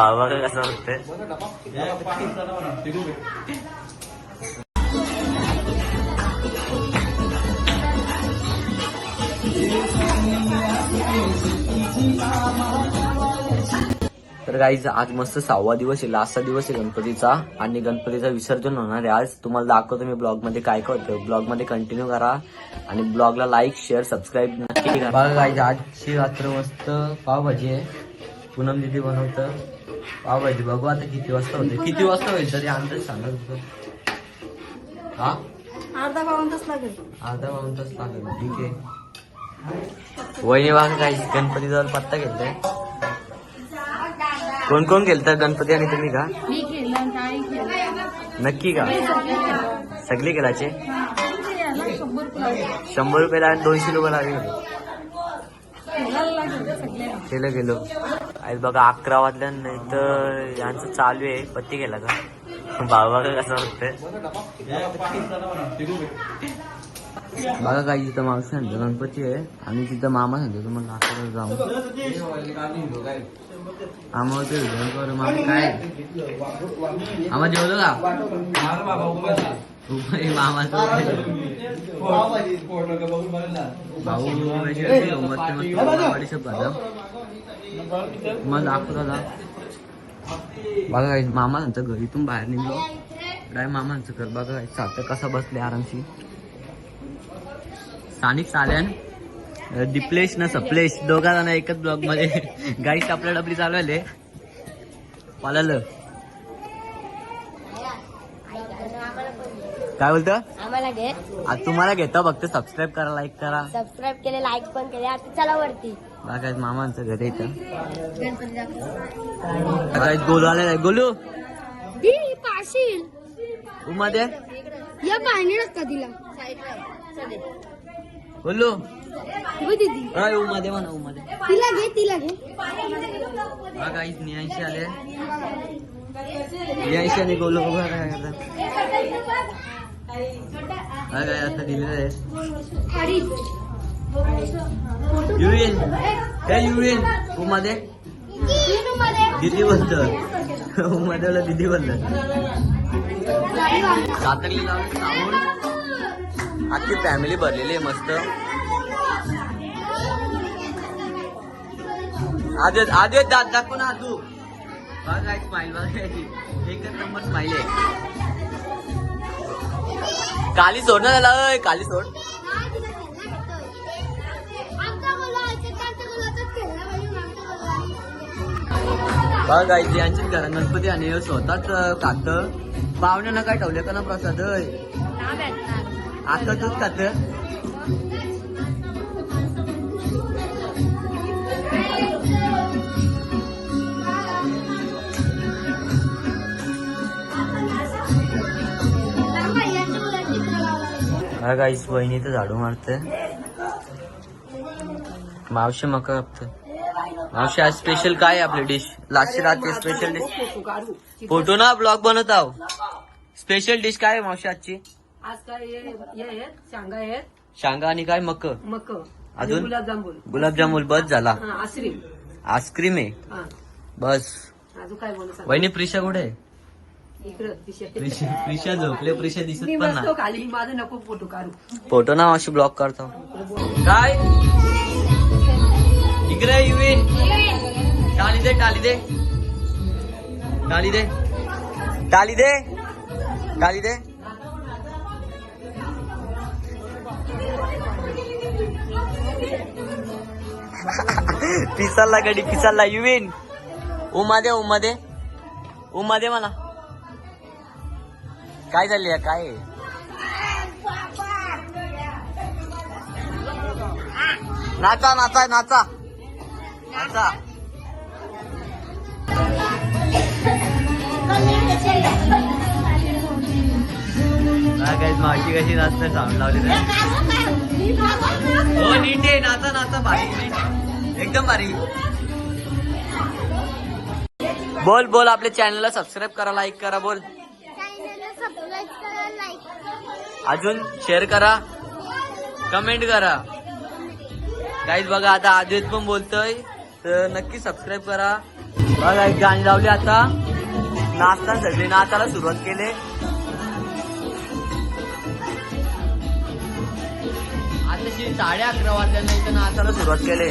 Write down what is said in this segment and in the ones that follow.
बाबा कसं होते तर गाईज आज मस्त सहावा दिवस आहे लास्टचा दिवस आहे गणपतीचा आणि गणपतीचा विसर्जन होणार आहे आज. तुम्हाला दाखवतो मी ब्लॉगमध्ये काय करतो ब्लॉगमध्ये ब्लॉगमध्ये कंटिन्यू करा आणि ब्लॉगला लाईक शेअर सबस्क्राईब नक्की करा. बघा गाईज आजची रात्र मस्त पावभाजी आहे. पूनम दिदी बनवतं. पावभाजी बघू आता किती वाजता होते. किती वाजता होईल? तरी अंदाज सांगा तुझं हा? अर्धा पाऊन तास लागेल. अर्धा पाऊन तास लागेल. ठीक आहे. वहिनी बघा काही गणपती जवळ पत्ता घेतलाय? कोण कोण गेलता गणपती आणि तुम्ही का? मी केलं काय केलं नक्की का? सगळे केलाचे शंभर रुपये शंभर रुपयाला आणि दोनशे रुपये लागले. केलं गेलो बघा अकरा वाजल्या नाही तर यांचं चालू आहे पत्ती गेला का बाबा का कसं वाटतंय बघा काय तिथं मावशी सांगतो गणपती आहे आणि तिथं मामा सांगतो तुम्हाला अकरा जाऊ आम्हाला ते विचार करू मामा काय आम्हाला जेवलो का मामा भाऊ मस्त मस्त मग दाखवता जा बघा काही मामा सांगतं घरीतून बाहेर निघलो. काय मामा सांगतं कर बघा काय चालतं कसा बसले आरामशी. स्थानिक चाल्यान डिप्लेश ना सप्लेश. दोघा जण एकच ब्लॉगमध्ये. गाईस आपल्या डबली चालवले पालाल. काय बोलतं? आम्हाला घे. तुम्हाला घेतो फक्त सबस्क्राईब करा लाईक करा. सबस्क्राईब केले लाईक पण केले. आता चला वरती. बघा मामांचं घर इथं. काय गोलू आलेला आहे. गोलू! दी पाशील. उमध्ये या पाणी नसता तिला. गोलू! हो दीदी. अय उमध्ये म्हणा उमध्ये तिला घे तिला घे हा काहीच नियांशी आले. नियांशी आणि गोलू बघा काय करतात हा काय आता दिलेलं आहे. युरिन. त्या युरिन उमादे. दिदी बोलत उमदेला दिदी बोलत सातरली लावली साबून फॅमिली भरलेली आहे मस्त. आज आज दात दाखव ना तू बघा स्माईल बघायची एकच नंबर स्माईल आहे. काली सोड ना त्याला काली सोड. बघा गायची यांची घर गणपती आणि स्वतःच खात पाहुण्यानं काय ठेवले का ना प्रसाद आता तूच खात. हा गाईस वहिनी तर झाडू मारते मावशी मका कापते मावशी आज स्पेशल काय आपली डिश लास्टची रात्री स्पेशल डिश फोटो ना ब्लॉग बनवत आहो. स्पेशल डिश काय मावशी आजची? आज काय शांगा आहेत. शांगा आणि काय मक? मक. अजून? गुलाबजामुन. गुलाबजामुन बस झाला. आश्रीम आईस्क्रीम. आहे? हा. बस. अजून काय बोलू वहिनी प्रिशा कुठे आहे? प्रिशा. झोपले प्रिशा दिसत पण ना. माझं नको फोटो काढू. फोटो ना मावशी ब्लॉग करतो काय? इकडे युवीन. टाली दे टाली दे. टाली दे. टाली दे. टाली दे. पिसाला गडी पिसाला युवीन. उमा दे उमा दे. उमा दे मला. काय झाली काय नाचा नाचा नाचा नाचा. मावशी कशी नाचत साऊंड लावली नाही. हो नीट आहे नाचा नाचा भारी एकदम भारी. बोल बोल आपल्या चॅनलला सबस्क्राईब करा लाईक करा बोल. अजून शेअर करा. कमेंट करा. काहीच बघा आता आदित पण बोलतोय. तर नक्की सबस्क्राईब करा. बघा एक गाणी लावली आता. नाचता सगळे नाचायला सुरुवात केले. आता साडे अकरा वाजल्यानंतर नाचायला सुरुवात केले.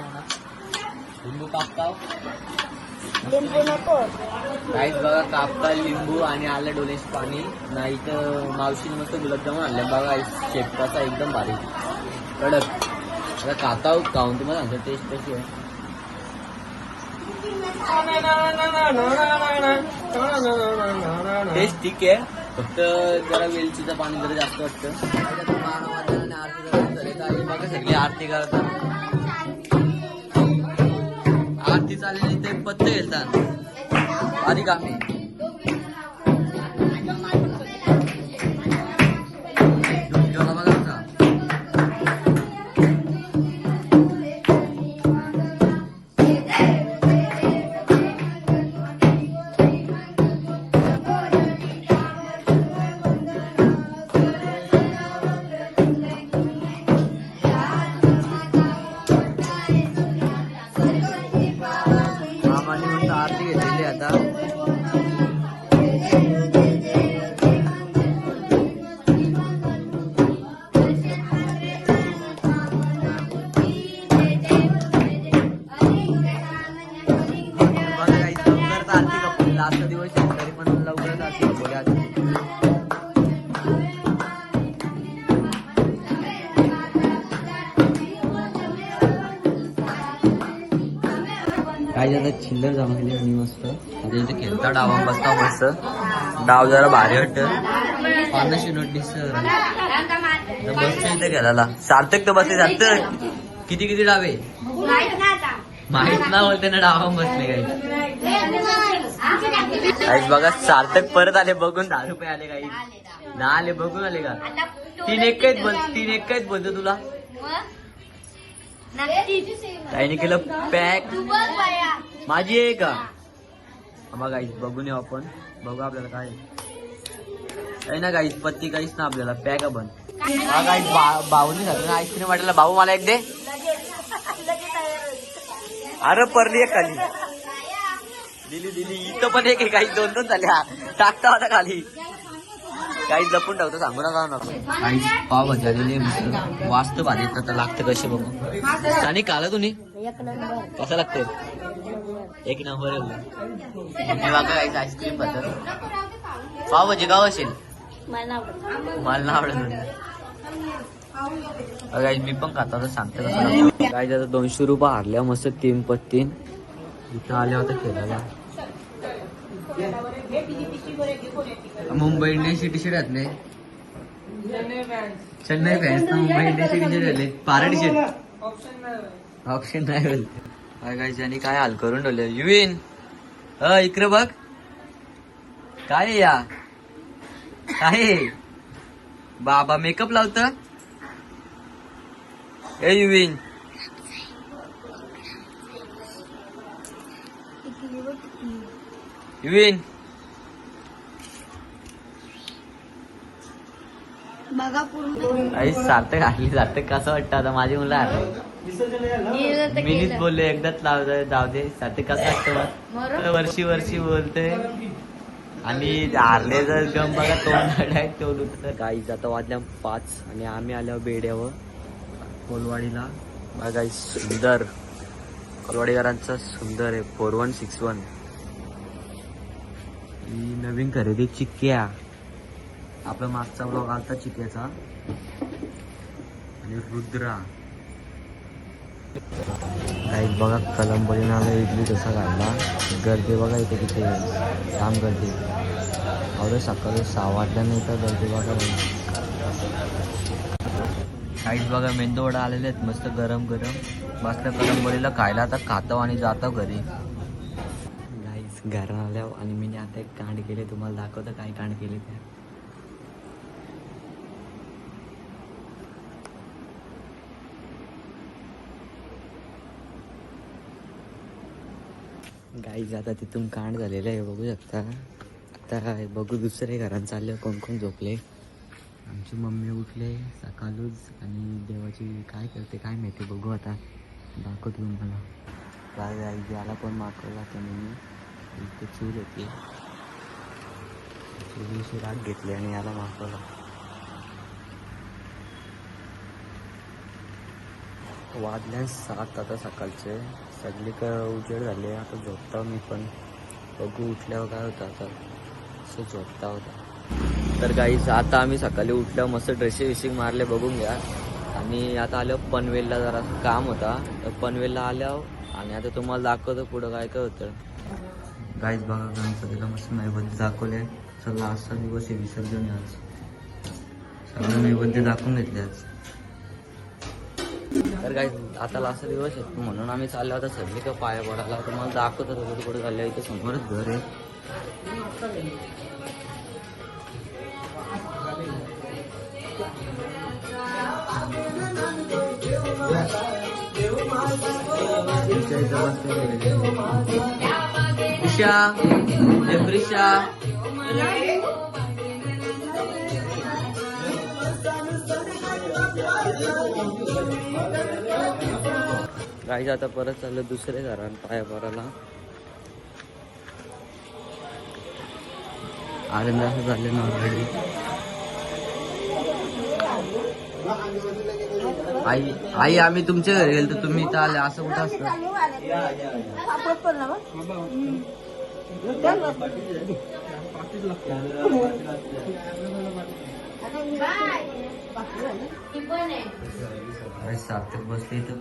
म्हणा लिंबू कापताव? लिंबू नको. काहीच बघा कापता लिंबू आणि आलं डोलेच पाणी. नाही तर मावशीने मस्त गुलाबजामुन आणले. बघा शेपटाचा एकदम भारी. कडक. आता काताव खाऊन तुम्हाला सांगतो टेस्ट कशी आहे? टेस्ट ठीक आहे. फक्त जरा वेलचीचं पाणी जरा जास्त वाटतं. बघा सगळी आरती करतात आरती चाललेली ते पत्ते घेतात आधी कामी बसता मस्त डाव जरा भारी वाटत. पन्नासशे नोट दिसत बसतो इथे खेळायला सार्थक तर बसले सार्थक. किती किती डावे? माहीत ना बोलते ना डावा बसले काही. बघा सार्थक परत आले बघून दहा रुपये आले काही ना आले बघून आले का? तीन एक बोल तीन एक बोलतो तुला. काहीने केलं पॅक माझी आहे का? बघा गाईस बघून येऊ आपण. बघू आपल्याला काय आहे. काही ना गाईस पत्ती काहीच ना आपल्याला पॅक बन हा गाईस भाऊनी झालं ना आईस्क्रीम वाटायला भाऊ मला एक दे. अरे परली एक खाली. दिली दिली. इथं पण एक आहे काही दोन दोन झाल्या. टाकता होता खाली. काही जपून ठेवतो सांगू नका नको. काही पाव भाजी आलेली आहे मस्त. वास्त भाजी तर लागतं कसे बघू. आणि काला तुम्ही? कसं लागतं एक नंबर आहे बघ. आईस्क्रीमबद्दल. पाव भाजी गाव असेल? मला ना आवडत. मी पण खाता तर सांगतो. काय त्याचं दोनशे रुपये हारल्या मस्त तीन पत्तीन इथं आल्या होत्या खेळायला. मुंबई इंडियन्सची टी शर्ट घातले चेन्नई फॅन्स मुंबई इंडियन्सची टी शर्ट घातले पारा टी शर्ट ऑप्शन नाही बोलते काय काय ज्यांनी काय हाल करून ठेवले? युवीन अ इकडे बघ. काय आहे या? काय आहे? बाबा मेकअप लावत? ए युवीन. युवीन. बघा पूर्ण आई सार्थक आली सार्थक कसं वाटतं आता माझी मुलं आले? मीनीच बोलले एकदाच लाव जाऊ दे. सार्थक कसं वाटतं? वर्षी वर्षी बोलते. आणि हारले जर गम बघा तोंड ठेवलं तर काही आता वाजल्या पाच आणि आम्ही आल्यावर बेड्यावर कोलवाडीला. बघा सुंदर. कोलवाडीकरांचा सुंदर आहे फोर वन सिक्स वन. ही नवीन खरेदी चिक्क्या आपला मागचा ब्लॉग आलता चिक्याचा. आणि रुद्रा. काही बघा कलंबडी नाला इडली तसा काढला. गर्दी बघा इथे किती काम गर्दी. अरे सकाळी सहा वाजल्याने तर गर्दी बघा. काहीच बघा मेंदू वडा आलेले आहेत. मस्त गरम गरम. मस्त कलंबडीला खायला आता खातो आणि जातो घरी. गाईस घरात आल्यावर आणि मी आता एक कांड केले. तुम्हाला दाखवतं काय कांड केले ते. गाईज आता तिथून कांड झालेलं आहे बघू शकता. आता बघू दुसरे घरात चालले कोण कोण झोपले. आमची मम्मी उठले सकाळूच आणि देवाची काय करते काय माहिती बघू आता. दाखवतो तुम्हाला. काय गाईज याला पण मागवला त्यांनी मी इथे चूल होती. चुलीशी राग घेतली आणि याला मागवला. वाजल्या सात आता सकाळचे. सगळे का उजेड झाले आता झोपता मी पण. बघू उठल्यावर काय होतं आता. असं झोपता होता. तर काहीच आता आम्ही सकाळी उठल्यावर मस्त ड्रेसिंग विशिंग मारले बघून घ्या. आणि आता आलो पनवेलला जरा काम होता. तर पनवेलला आल्यावर आणि आता तुम्हाला दाखवतो पुढं काय काय होतं. काहीच बघा गणपतीला मस्त नैवेद्य दाखवले. चला आजचा दिवस आहे विसर्जन आज. सगळं नैवेद्य दाखवून घेतले आज. तर काय आता लास्ट दिवस आहे. म्हणून आम्ही चाललो होता सगळी का पाया पडायला. तुम्हाला दाखवतो कुठे कुठे चाललं इथे समोरच घर आहे. ईशा गाईज आता परत चाललं दुसरे घरात पाया पराला आनंद असं झालं ना ऑलरेडी आई आई आम्ही तुमच्या घरी गेलो तर तुम्ही इथं आले असं कुठं असतं? अरे सार्थक बसले इथं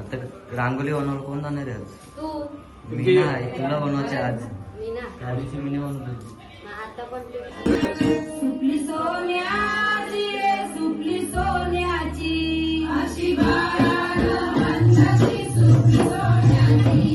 आता रांगोली बनवलं कोण जाणार आहे आज? मी नाही तुला बनवायचे आज. त्या दिवशी मी सुपली सोन्याची सुपली सोन्याची. अशी सुपली सोन्याची.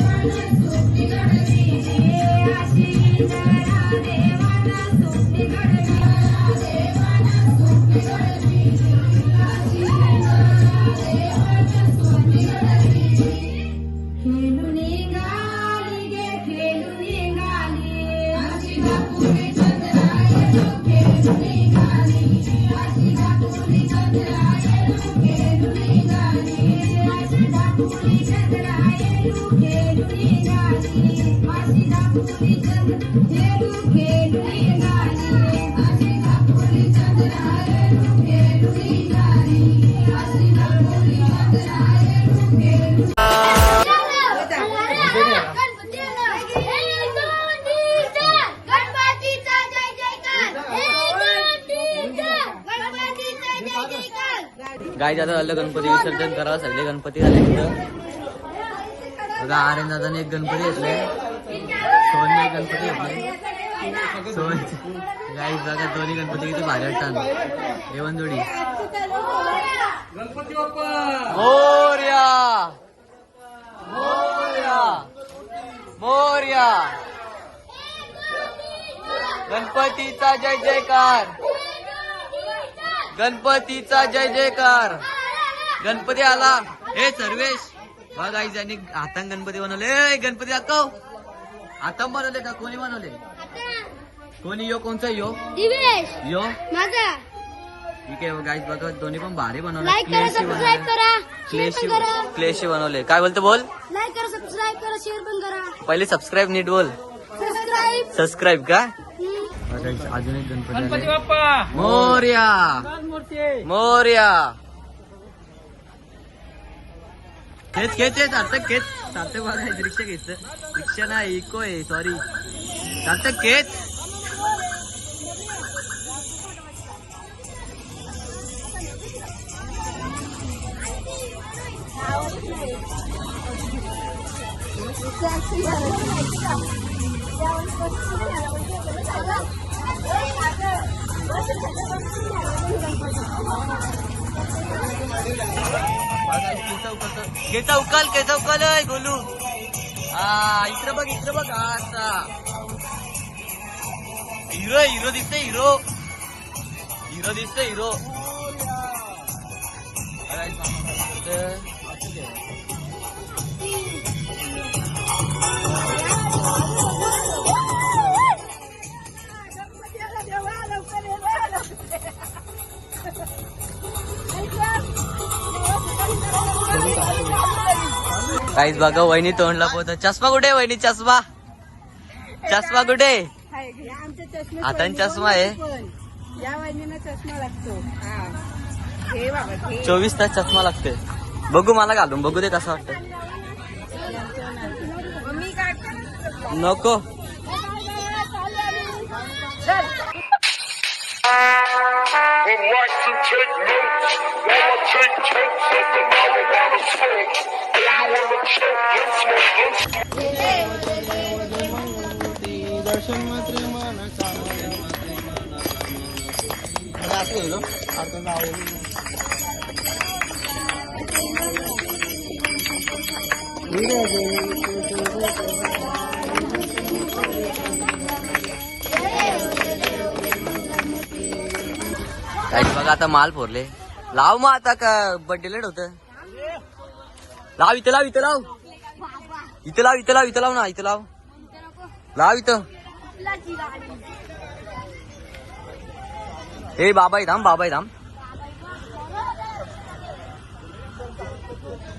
गाय जाता झालं गणपती विसर्जन. करा सगळे गणपती झाले बघा आर्यन दादाने एक गणपती घेतले सोनने एक गणपती घेतले सोन बघा दोन्ही गणपती किती भारी वाटतात. जेवण जोडी. मोर्या! मोर्या! मोर्या! गणपतीचा जय जयकार! गणपतीचा जय जयकार. गणपती आला. हे सर्वेश. बघा आई ज्यांनी हातान गणपती बनवले. गणपती दाखव. हातान बनवले का? कोणी बनवले? कोणी यो? कोणचा यो? दिवेश. यो? माझा. ठीक आहे गाईज बघा दोन्ही पण भारी बनवले. क्लेशी बनवले. क्लेशी बनवले. काय बोलतो बोल? लाईक करा सबस्क्राईब करा शेअर पण करा. पहिले सबस्क्राईब नीट बोल. सबस्क्राईब सबस्क्राईब का? अजून एक गणपती गणपती आले. बाप्पा मोर्या मूर्ती मोर्या खेच खेच आहे सार्थक खेच सार्थक बघा हे रिक्षा घेतलं रिक्षा नाही इको आहे सॉरी सार्थक खेच केचा उकल केचा उकल अय, गोलू. हा इकडं बघ इकडं बघ. हा, असा हिरो हिरो दिसते हिरो. हिरो दिसते हिरो. काहीच बघा वहिनी तोंडला पोहत चष्मा कुठे वहिनी? चष्मा? चष्मा कुठे? आता चष्मा आहे. चोवीस तास चष्मा लागते बघू मला घालून बघू दे कसं वाटतं मी काय नको. Would like to take notes. While take totes of the marijuana smoke. Oh, you काही बघा आता माल फोरले. लाव मग आता का बड्डे लेट होतं? लाव इथं लाव इथं लाव. इथं लाव इथं लाव इथं लाव ना इथं लाव. लाव इथं. हे बाबा धाम बाबा आहे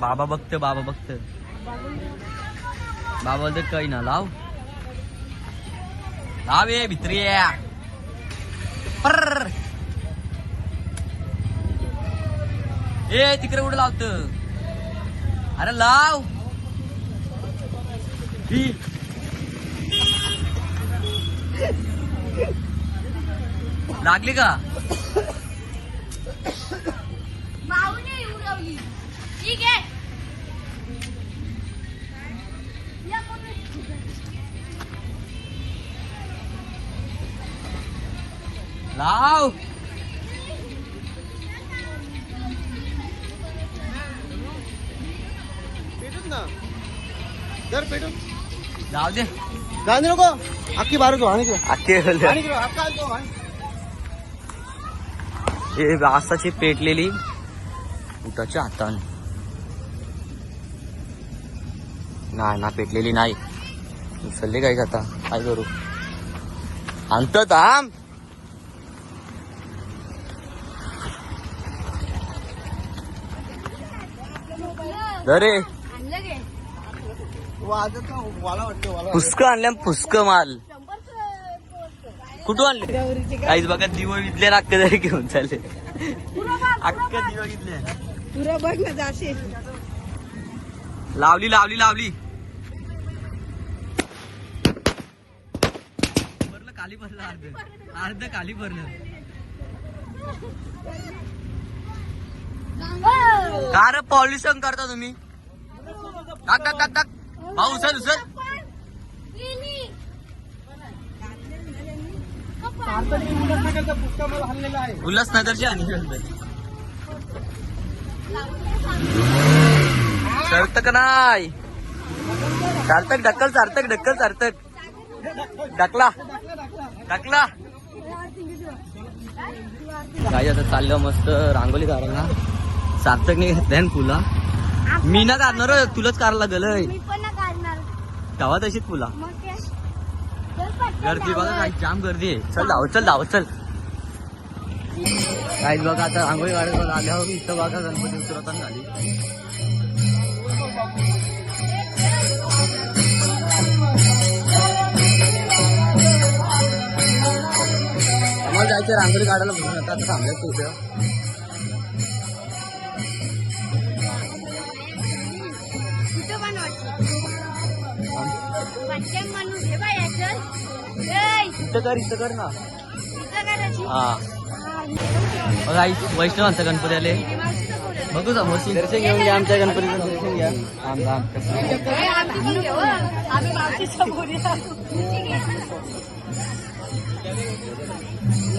बाबा बघत बाबा बघत बाबा बोलतो काही ना लाव. लाव ये भित्री ये. ए तिकडे उडं लावत? अरे लाव ही. लागली का? माऊने उडवली। ठीक आहे? कोणी? लाव लाव दे. नको. अख्खी बारू हे वासाची पेटलेली उठाच्या हातान. नाही ना पेटलेली नाही. उचलली काय आता? काय करू? आणतो थांब आणलं पुष्क आणल्या पुष्क माल. कुठून आणले? काहीच बघा दिवं विकले ना अक्क तरी घेऊन चालले. अक्क दिवं विकले पुरं बघ ना जाशील. लावली लावली लावली. भरलं खाली भरलं अर्ध. अर्ध खाली भरलं. का रे पॉल्युशन करता तुम्ही? टाक टाक टाक टाक. भाऊ उचल उचल उल्हासनगरची आणि सार्थक नाही. सार्थक ढक्कल सार्थक ढक्कल सार्थक. ढकला. ढकला. काय आता चाललं मस्त रांगोली काढायला. सार्थक नाही घेतलाय ना तुला मी ना काढणार तुलाच काढायला लागल तेव्हा तशीच पटकन गर्दी बघा. काय जाम गर्दी आहे. चल धाव चल धाव चल. काय बघा आता रांगोळी काढत बघा आल्यावर इथं बघा गणपती उतरवताना झाली. आम्हाला जायचं रांगोळी काढायला बघून आता आता थांबल्याचं बाया, इथं कर इथं ना. हा. वैष्णवांचा गणपती आले. बघू समोर दर्शन घेऊन घ्या आमच्या गणपतीचं दर्शन घ्या. घेऊ, हं.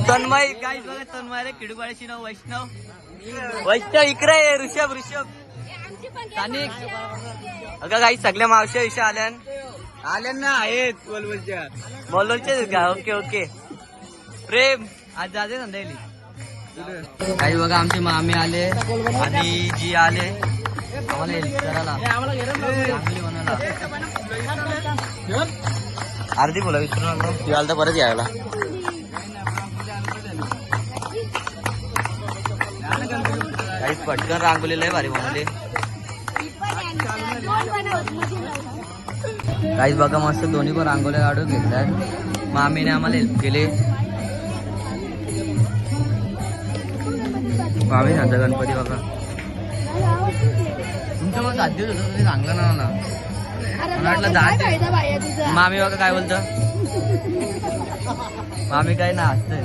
तन्मय काय बघा तन्मय रे नाव वैष्णव. वैष्णव इकडे ये, ऋषभ ऋषभ. स्थानिक. अगं काही सगळ्या मावश्या विषय आल्यान. आल्यान ना आहेत बोलबोलच्या बोलबोलचे का? Okay okay. प्रेम. आज जाते संध्याकाळी काही बघा आमचे मामे आले आणि जी आले. आम्हाला करायला. अर्धी बोला विसरू नका. ती आलं तर परत यायला. काहीच पटकन रांगोलीला भारी बनवले. काहीच बघा मस्त दोन्ही पण रांगोल्या काढून घेतल्यात. मामीने आम्हाला हेल्प केली. मामी सांगता गणपती बघा तुमचं मग दिवस होतं तुम्ही सांगलं ना वाटलं तुझा? मामी बघा काय बोलतं. मामी काय ना हसतंय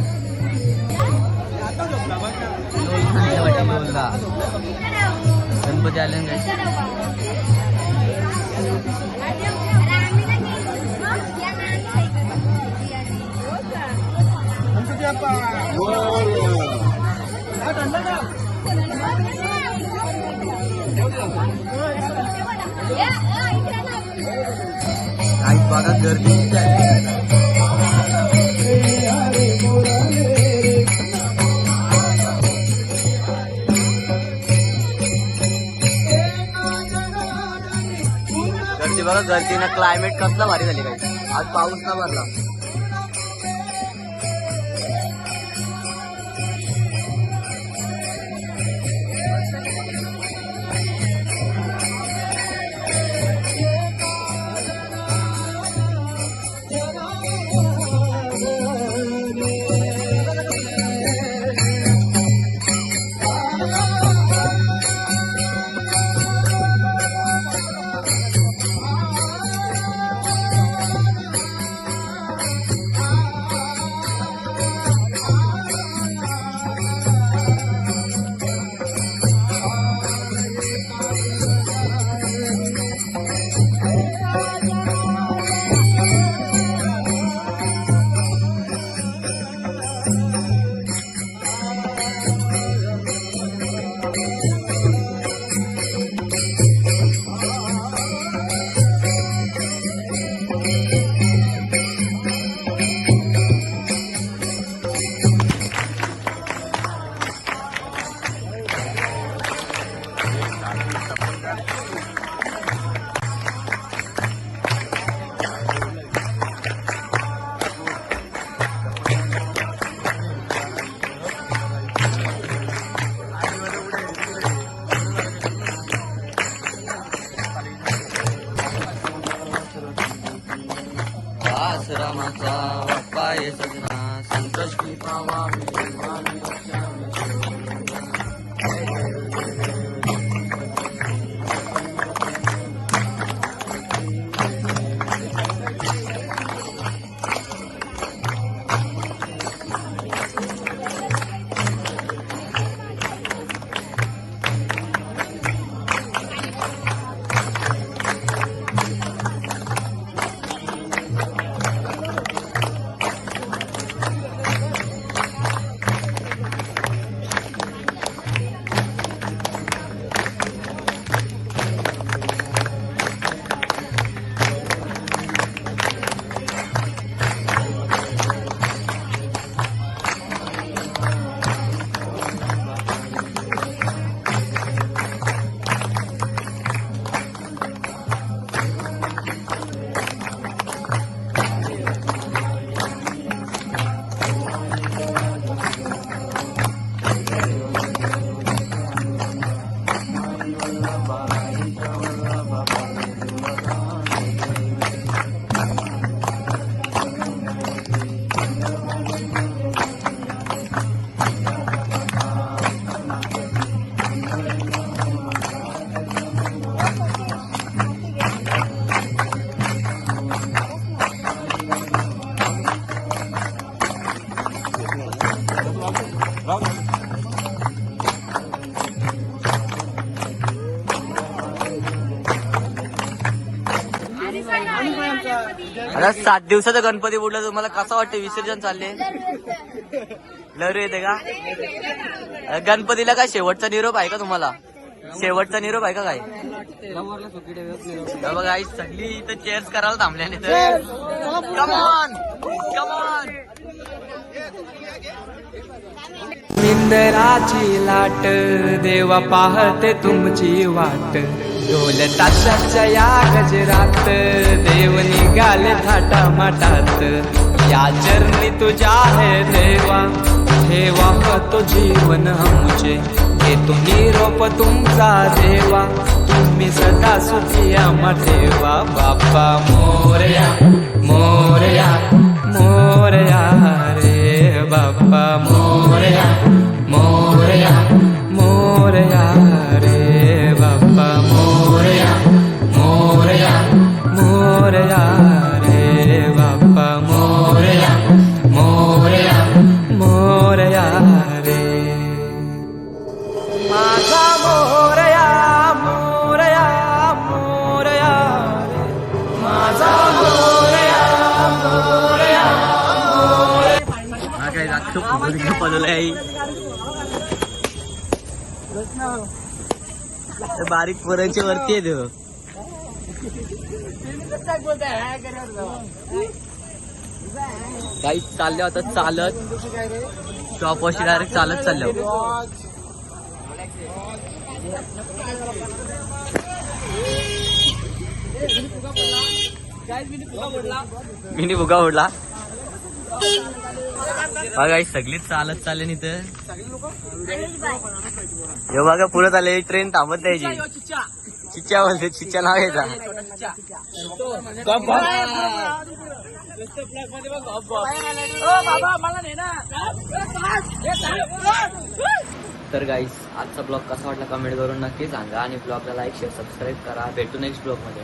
गणपती आले काही या, इकडे ना. बघा गर्दी किती गर्दी बघा गर्दीनं क्लायमेट कसला भारी झाली काही आज पाऊस ना भरला आता सात दिवसाचा गणपती बुडला तुम्हाला कसं वाटतं विसर्जन चालले लहरू येते का? गणपतीला काय शेवटचा निरोप आहे का तुम्हाला? शेवटचा निरोप आहे का काय? बघा आई सगळी इथं चेअर्स करायला थांबल्याने तर कमॉन कमॉन निंदराची लाट देवा पाहते तुमची वाट. ढोल ताशाच्या या गजरात देव निघाले थाटा माटात या चरणी तुझ्या आहे देवा ठेवा तो जीवन आमचे? तुम्ही रोप तुमचा देवा तुम्ही सदा सुखी आम्हा ठेवा. बाप्पा मोरया मोरया मोरया रे बाप्पा मोर बारीक पोरांच्या वरती आहे तो काही चालले आता चालत. शॉप वॉशी डायरेक्ट चालत चाललो. मिनी भुगा उडला बघा सगळीच चालत चालले नि तर हे बघा पुढे आले ट्रेन थांबत द्यायची चिच्च्या बोलते चिच्च्या नाव घ्यायचा तर गाईस आजचा ब्लॉग कसा वाटला कमेंट करून नक्की सांगा आणि ब्लॉगला लाईक शेअर सबस्क्राईब करा. भेटू नेक्स्ट ब्लॉगमध्ये.